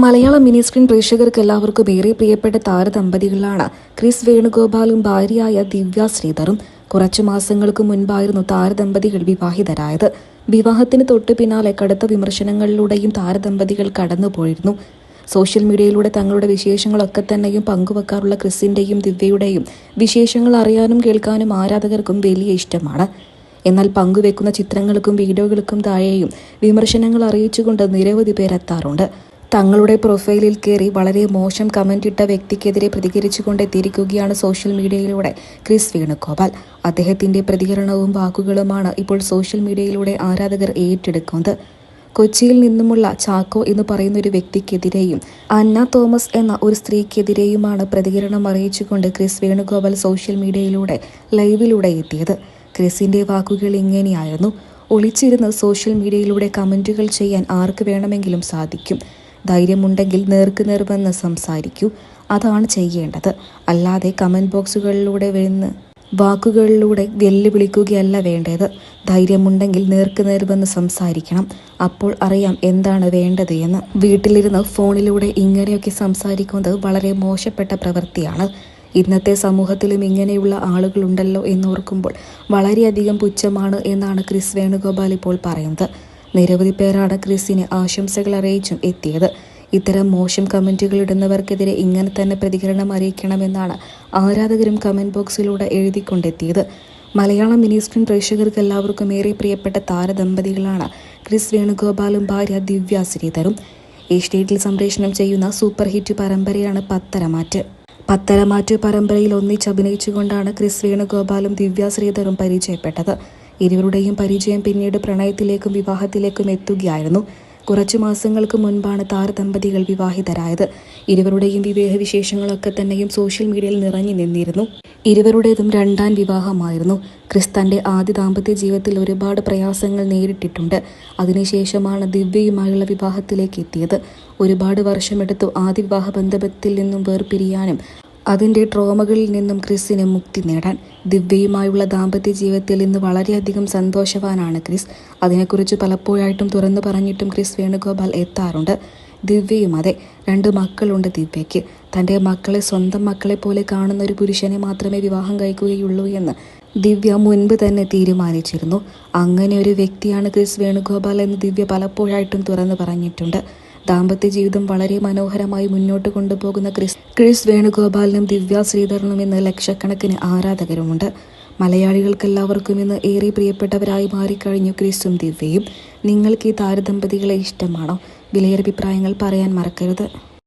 Malayalam mini screen പ്രേക്ഷകർക്ക് എല്ലാവർക്കും ഏറെ പ്രിയപ്പെട്ട താരദമ്പതികളാണ് ക്രിസ് വേണുഗോപാലും ഭാര്യയായ ദിവ്യ ശ്രീധറും. കുറച്ചു മാസങ്ങൾക്ക് മുൻപായിരുന്നു താരദമ്പതികൾ വിവാഹിതരായത്. വിവാഹത്തിന് തൊട്ടു പിന്നാലെ കടുത്ത വിമർശനങ്ങളിലൂടെയും താരദമ്പതികൾ കടന്നുപോയിരുന്നു. സോഷ്യൽ മീഡിയയിലൂടെ തങ്ങളുടെ വിശേഷങ്ങളൊക്കെ തന്നെയും പങ്കുവെക്കാറുള്ള ക്രിസിന്റെയും ദിവ്യയുടെയും വിശേഷങ്ങൾ അറിയാനും കേൾക്കാനും ആരാധകർക്കും വലിയ ഇഷ്ടമാണ്. എന്നാൽ പങ്കുവെക്കുന്ന ചിത്രങ്ങൾക്കും വീഡിയോകൾക്കും താഴെയും വിമർശനങ്ങൾ അറിയിച്ചുകൊണ്ട് നിരവധി പേരെത്താറുണ്ട്. തങ്ങളുടെ പ്രൊഫൈലിൽ കയറി വളരെ മോശം കമന്റ് ഇട്ട വ്യക്തിക്കെതിരെ പ്രതികരിച്ചുകൊണ്ട് എത്തിയിരിക്കുകയാണ് സോഷ്യൽ മീഡിയയിലൂടെ ക്രിസ് വേണുഗോപാൽ. അദ്ദേഹത്തിന്റെ പ്രതികരണവും വാക്കുകളുമാണ് ഇപ്പോൾ സോഷ്യൽ മീഡിയയിലൂടെ ആരാധകർ ഏറ്റെടുക്കുന്നത്. കൊച്ചിയിൽ നിന്നുമുള്ള ചാക്കോ എന്ന് പറയുന്ന ഒരു വ്യക്തിക്കെതിരെയും അന്ന തോമസ് എന്ന ഒരു സ്ത്രീക്കെതിരെയുമാണ് പ്രതികരണം അറിയിച്ചുകൊണ്ട് ക്രിസ് വേണുഗോപാൽ സോഷ്യൽ മീഡിയയിലൂടെ ലൈവിലൂടെ എത്തിയത്. ക്രിസിന്റെ വാക്കുകൾ ഇങ്ങനെയായിരുന്നു. ഒളിച്ചിരുന്ന് സോഷ്യൽ മീഡിയയിലൂടെ കമന്റുകൾ ചെയ്യാൻ ആർക്ക് വേണമെങ്കിലും സാധിക്കും. ധൈര്യമുണ്ടെങ്കിൽ നേർക്ക് നേർ വന്ന് സംസാരിക്കൂ. അതാണ് ചെയ്യേണ്ടത്. അല്ലാതെ കമന്റ് ബോക്സുകളിലൂടെ വരുന്ന വാക്കുകളിലൂടെ വെല്ലുവിളിക്കുകയല്ല വേണ്ടത്. ധൈര്യമുണ്ടെങ്കിൽ നേർക്ക് നേർ വന്ന് സംസാരിക്കണം. അപ്പോൾ അറിയാം എന്താണ് വേണ്ടത് എന്ന്. വീട്ടിലിരുന്ന് ഫോണിലൂടെ ഇങ്ങനെയൊക്കെ സംസാരിക്കുന്നത് വളരെ മോശപ്പെട്ട പ്രവൃത്തിയാണ്. ഇന്നത്തെ സമൂഹത്തിലും ഇങ്ങനെയുള്ള ആളുകളുണ്ടല്ലോ എന്നോർക്കുമ്പോൾ വളരെയധികം പുച്ഛമാണ് എന്നാണ് ക്രിസ് വേണുഗോപാൽ ഇപ്പോൾ പറയുന്നത്. നിരവധി പേരാണ് ക്രിസിന് ആശംസകൾ അറിയിച്ചും എത്തിയത്. ഇത്തരം മോശം കമന്റുകൾ ഇടുന്നവർക്കെതിരെ ഇങ്ങനെ തന്നെ പ്രതികരണം അറിയിക്കണമെന്നാണ് ആരാധകരും കമന്റ് ബോക്സിലൂടെ എഴുതിക്കൊണ്ടെത്തിയത്. മലയാളം മിനി സ്ക്രീൻ പ്രേക്ഷകർക്ക് എല്ലാവർക്കും ഏറെ പ്രിയപ്പെട്ട താരദമ്പതികളാണ് ക്രിസ് വേണുഗോപാലും ഭാര്യ ദിവ്യ ശ്രീധറും ഏഷ്യയിൽ സംപ്രേഷണം ചെയ്യുന്ന സൂപ്പർ ഹിറ്റ് പരമ്പരയാണ് പത്തരമാറ്റ്. പത്തരമാറ്റ് പരമ്പരയിൽ ഒന്നിച്ചഭിനയിച്ചുകൊണ്ടാണ് ക്രിസ് വേണുഗോപാലും ദിവ്യ ശ്രീധറും പരിചയപ്പെട്ടത്. ഇരുവരുടെയും പരിചയം പിന്നീട് പ്രണയത്തിലേക്കും വിവാഹത്തിലേക്കും എത്തുകയായിരുന്നു. കുറച്ചു മാസങ്ങൾക്ക് മുൻപാണ് താരദമ്പതികൾ വിവാഹിതരായത്. ഇരുവരുടെയും വിവാഹ വിശേഷങ്ങളൊക്കെ തന്നെയും സോഷ്യൽ മീഡിയയിൽ നിറഞ്ഞു നിന്നിരുന്നു. ഇരുവരുടേതും രണ്ടാം വിവാഹമായിരുന്നു. ക്രിസ് തന്റെ ആദ്യ ദാമ്പത്യ ജീവിതത്തിൽ ഒരുപാട് പ്രയാസങ്ങൾ നേരിട്ടിട്ടുണ്ട്. അതിനുശേഷമാണ് ദിവ്യയുമായുള്ള വിവാഹത്തിലേക്ക് എത്തിയത്. ഒരുപാട് വർഷമെടുത്തു ആദ്യ വിവാഹ ബന്ധത്തിൽ നിന്നും വേർപിരിയാനും അതിന്റെ ട്രോമകളിൽ നിന്നും ക്രിസിന് മുക്തി നേടാൻ ദിവ്യയുമായുള്ള ദാമ്പത്യ ജീവിതത്തിൽ ഇന്ന് വളരെയധികം സന്തോഷവാനാണ് ക്രിസ്. അതിനെക്കുറിച്ച് പലപ്പോഴായിട്ടും തുറന്നു പറഞ്ഞിട്ടും ക്രിസ് വേണുഗോപാൽ എത്താറുണ്ട്. ദിവ്യയും അതെ രണ്ട് മക്കളുണ്ട് ദിവ്യയ്ക്ക്. തന്റെ മക്കളെ സ്വന്തം മക്കളെ പോലെ കാണുന്ന ഒരു പുരുഷനെ മാത്രമേ വിവാഹം കഴിക്കുകയുള്ളൂ എന്ന് ദിവ്യ മുൻപ് തന്നെ തീരുമാനിച്ചിരുന്നു. അങ്ങനെ ഒരു വ്യക്തിയാണ് ക്രിസ് വേണുഗോപാൽ എന്ന് ദിവ്യ പലപ്പോഴായിട്ടും തുറന്നു പറഞ്ഞിട്ടുണ്ട്. ദാമ്പത്യ ജീവിതം വളരെ മനോഹരമായി മുന്നോട്ട് കൊണ്ടുപോകുന്ന ക്രിസ് ക്രിസ് വേണുഗോപാലിനും ദിവ്യ ശ്രീധരനും ഇന്ന് ലക്ഷക്കണക്കിന് ആരാധകരുമുണ്ട്. മലയാളികൾക്കെല്ലാവർക്കും ഇന്ന് ഏറെ പ്രിയപ്പെട്ടവരായി മാറിക്കഴിഞ്ഞു ക്രിസും ദിവ്യയും. നിങ്ങൾക്ക് ഈ താരദമ്പതികളെ ഇഷ്ടമാണോ? വിലയേറെ അഭിപ്രായങ്ങൾ പറയാൻ മറക്കരുത്.